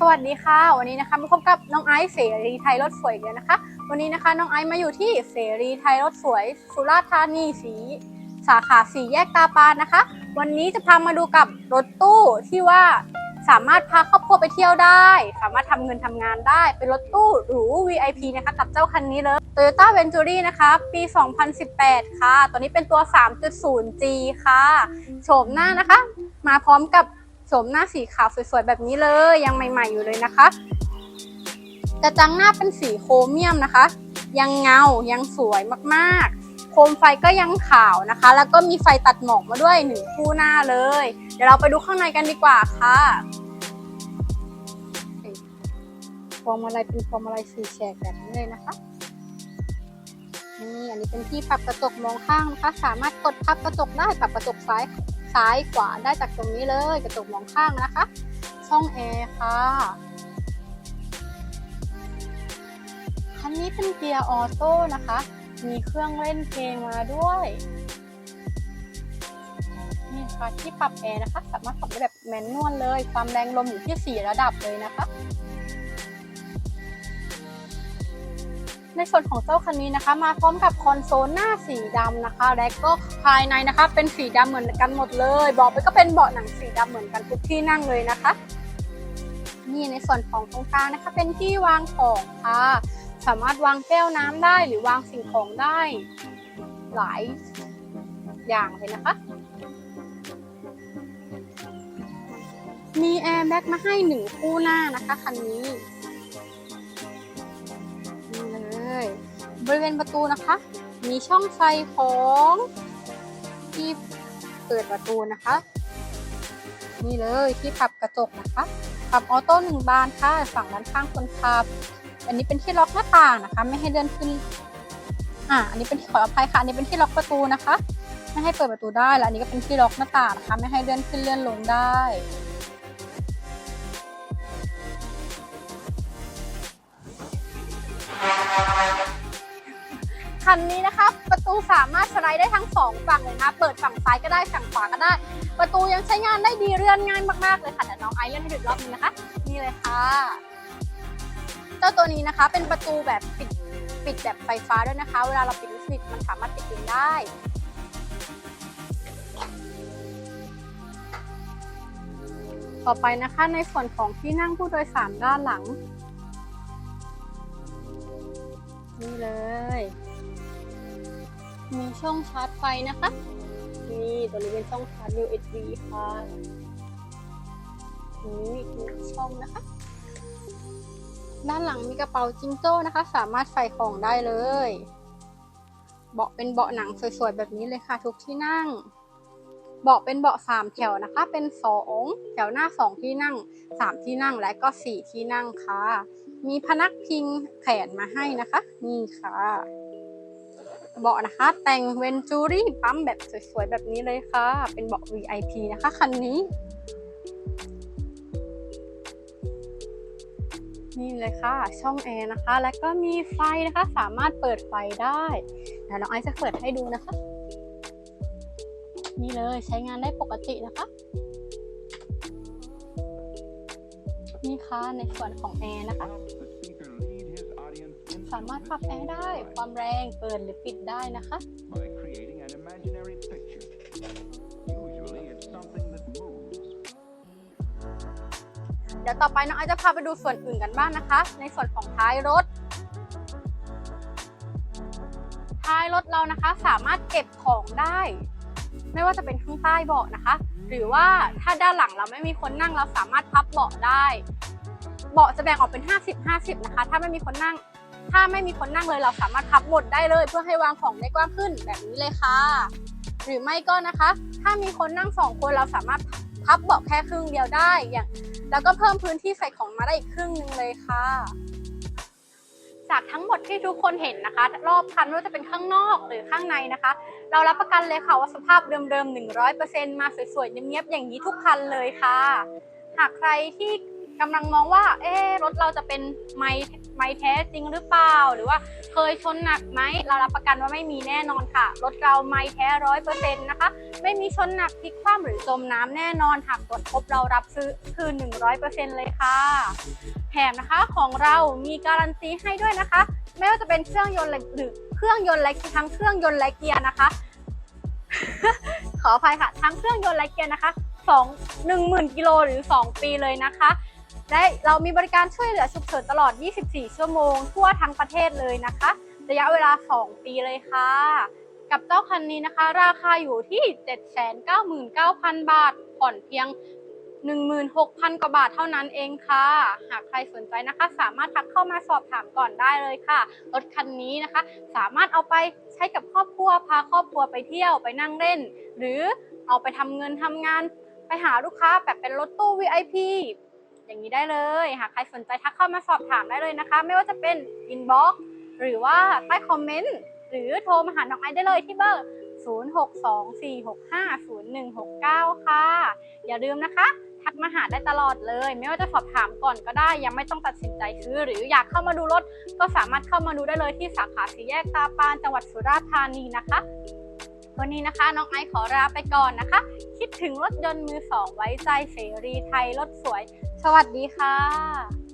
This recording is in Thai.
สวัสดีค่ะ วันนี้นะคะมาพบกับน้องไอซ์เสรีไทยรถสวยอีกแล้วนะคะ วันนี้นะคะน้องไอซ์มาอยู่ที่เสรีไทยรถสวย สุราษฎร์ธานีสีสาขาสีแยกตาปานนะคะ วันนี้จะพามาดูกับรถตู้ที่ว่าสามารถพาครอบครัวไปเที่ยวได้ สามารถทำเงินทำงานได้ เป็นรถตู้หรู VIP นะคะกับเจ้าคันนี้เลย Toyota Venturi นะคะ ปี 2018 ค่ะ ตัวนี้เป็นตัว 3.0G ค่ะ โฉมหน้านะคะ มาพร้อมกับ โฉมหน้าสีขาวสวยๆแบบนี้เลยยังใหม่ ๆอยู่เลยนะคะ กระจังหน้าเป็นสีโครเมียมนะคะ ยังเงายังสวยมากๆ โคมไฟก็ยังขาวนะคะ แล้วก็มีไฟตัดหมอกมาด้วยหนึ่งคู่หน้าเลย เดี๋ยวเราไปดูข้างในกันดีกว่าค่ะพวงมาลัยเป็นพวงมาลัยสีแฉกแบบนี้เลยนะคะนี่อันนี้เป็นที่ปรับกระจกมองข้างนะคะ สามารถกดพับกระจกได้ปรับกระจกซ้าย ซ้ายขวาได้จากตรงนี้เลยกระจกมองข้างนะคะ ช่องแอร์ค่ะคันนี้เป็นเกียร์ออโต้นะคะ มีเครื่องเล่นเพลงมาด้วยนี่ค่ะที่ปรับแอร์นะคะ สามารถปรับได้แบบแมนนวลเลย ความแรงลมอยู่ที่ 4 ระดับเลยนะคะ ในส่วนของเจ้าคันนี้นะคะ มาพร้อมกับคอนโซลหน้าสีดำนะคะ และก็ภายในนะคะเป็นสีดำเหมือนกันหมดเลยเบอกไปก็เป็นเบาะหนังสีดำเหมือนกันทุกที่นั่งเลยนะคะ นี่ในส่วนของตรงกลางนะคะ เป็นที่วางของค่ะสามารถวางแก้วน้ำได้หรือวางสิ่งของได้หลายอย่างเลยนะคะ มีแอร์แบ็กมาให้หนึ่งคู่หน้านะคะคันนี้ บริเวณประตูนะคะ มีช่องใสของที่เปิดประตูนะคะ นี่เลยที่ปรับกระจกนะคะปรับออโต้หนึ่งบานค่ะฝั่งด้านข้างคนขับ อันนี้เป็นที่ล็อกหน้าต่างนะคะ ไม่ให้เลื่อนขึ้นอ่าอันนี้เป็นที่ขออภัยค่ะ อันนี้เป็นที่ล็อกประตูนะคะ ไม่ให้เปิดประตูได้ แล้วอันนี้ก็เป็นที่ล็อกหน้าต่างนะคะ ไม่ให้เลื่อนขึ้นเลื่อนลงได้ คันนี้นะคะ ประตูสามารถสไลด์ได้ทั้งสองฝั่งเลยนะคะเปิดฝั่งซ้ายก็ได้ฝั่งขวาก็ได้ ประตูยังใช้งานได้ดีเลื่อนง่ายมากๆเลยค่ะเดี๋ยวน้องไอซ์เลื่อนให้ดูรอบนึงนะคะ นี่เลยค่ะ เจ้าตัวนี้นะคะเป็นประตูแบบปิดปิดแบบไฟฟ้าด้วยนะคะ เวลาเราปิดสนิทมันสามารถปิดเองได้ต่อไปนะคะในส่วนของที่นั่งผู้โดยสารด้านหลัง นี่เลย มีช่องชาร์จไฟนะคะ นี่ตัวนี้เป็นช่องชาร์จ USB ค่ะนี่อีกหนึ่งช่องนะคะ ด้านหลังมีกระเป๋าจิงโจ้นะคะ สามารถใส่ของได้เลย เบาะเป็นเบาะหนังสวยๆแบบนี้เลยค่ะ ทุกที่นั่ง เบาะเป็นเบาะสามแถวนะคะ เป็นสองแถวหน้าสองที่นั่งสามที่นั่งและก็สี่ที่นั่งค่ะ มีพนักพิงแขนมาให้นะคะ นี่ค่ะ เบาะนะคะ แต่งเวนจูรี่ปั๊มแบบสวยๆ แบบนี้เลยค่ะ เป็นเบาะ VIP นะคะคันนี้ นี่เลยค่ะ ช่องแอร์นะคะ แล้วก็มีไฟนะคะ สามารถเปิดไฟได้เดี๋ยวน้องไอซ์จะเปิดให้ดูนะคะ นี่เลยใช้งานได้ปกตินะคะ นี่ค่ะในส่วนของแอร์นะคะ สามารถปรับแอร์ได้ ความแรงเปิดหรือปิดได้นะคะ by creating an imaginary picture. Usually it's something that moves. เดี๋ยวต่อไปน้องไอซ์จะพาไปดูส่วนอื่นกันบ้างนะคะ ในส่วนของท้ายรถ ท้ายรถเรานะคะสามารถเก็บของได้ ไม่ว่าจะเป็นข้างใต้เบาะนะคะ หรือว่าถ้าด้านหลังเราไม่มีคนนั่งเราสามารถพับเบาะได้เบาะจะแบ่งออกเป็น 50-50 นะคะ ถ้าไม่มีคนนั่ง ถ้าไม่มีคนนั่งเลยเราสามารถพับหมดได้เลย เพื่อให้วางของได้กว้างขึ้นแบบนี้เลยค่ะ หรือไม่ก็นะคะ ถ้ามีคนนั่งสองคนเราสามารถพับเบาะแค่ครึ่งเดียวได้อย่างแล้วก็เพิ่มพื้นที่ใส่ของมาได้อีกครึ่งหนึ่งเลยค่ะ จากทั้งหมดที่ทุกคนเห็นนะคะ รอบคันไม่ว่าจะเป็นข้างนอกหรือข้างในนะคะ เรารับประกันเลยค่ะว่าสภาพเดิมๆ100%มาสวยๆเนียบๆอย่างนี้ทุกคันเลยค่ะ หากใครที่ กำลังมองว่า เอ๊รถเราจะเป็นไม้ไม้แท้จริงหรือเปล่า หรือว่าเคยชนหนักไหมเรารับประกันว่าไม่มีแน่นอนค่ะ รถเราไม้แท้ร้อยเปอร์เซ็นต์นะคะ ไม่มีชนหนักพลิกคว่ำหรือจมน้ำแน่นอนหากตรวจพบเรารับซื้อคืน100%เลยค่ะแถมนะคะของเรามีการันตีให้ด้วยนะคะ ไม่ว่าจะเป็นเครื่องยนต์หรือเครื่องยนต์และทั้งเครื่องยนต์และเกียร์นะคะ ขออภัยค่ะ ทั้งเครื่องยนต์และเกียร์นะคะสองหนึ่งหมื่นกิโลหรือ 2 ปีเลยนะคะ และเรามีบริการช่วยเหลือฉุกเฉินตลอด 24 ชั่วโมง ทั่วทั้งประเทศเลยนะคะ ระยะเวลา 2 ปีเลยค่ะ กับเจ้าคันนี้นะคะ ราคาอยู่ที่ 799,000 บาท ผ่อนเพียง 16,000 กว่าบาทเท่านั้นเองค่ะ หากใครสนใจนะคะ สามารถทักเข้ามาสอบถามก่อนได้เลยค่ะ รถคันนี้นะคะ สามารถเอาไปใช้กับครอบครัว พาครอบครัวไปเที่ยว ไปนั่งเล่น หรือเอาไปทำเงินทำงาน ไปหาลูกค้าแบบเป็นรถตู้ VIP อย่างนี้ได้เลย หากใครสนใจทักเข้ามาสอบถามได้เลยนะคะ ไม่ว่าจะเป็นอินบ็อกหรือว่าใต้คอมเมนต์หรือโทรมาหาน้องไอได้เลยที่เบอร์ 0624650169 ค่ะ อย่าลืมนะคะ ทักมาหาได้ตลอดเลย ไม่ว่าจะสอบถามก่อนก็ได้ ยังไม่ต้องตัดสินใจซื้อหรืออยากเข้ามาดูรถ ก็สามารถเข้ามาดูได้เลยที่สาขาสี่แยกตาปานจังหวัดสุราษฎร์ธานีนะคะ วันนี้นะคะ น้องไอซ์ขอลาไปก่อนนะคะ คิดถึงรถยนต์มือสองไว้ใจเสรีไทยรถสวย สวัสดีค่ะ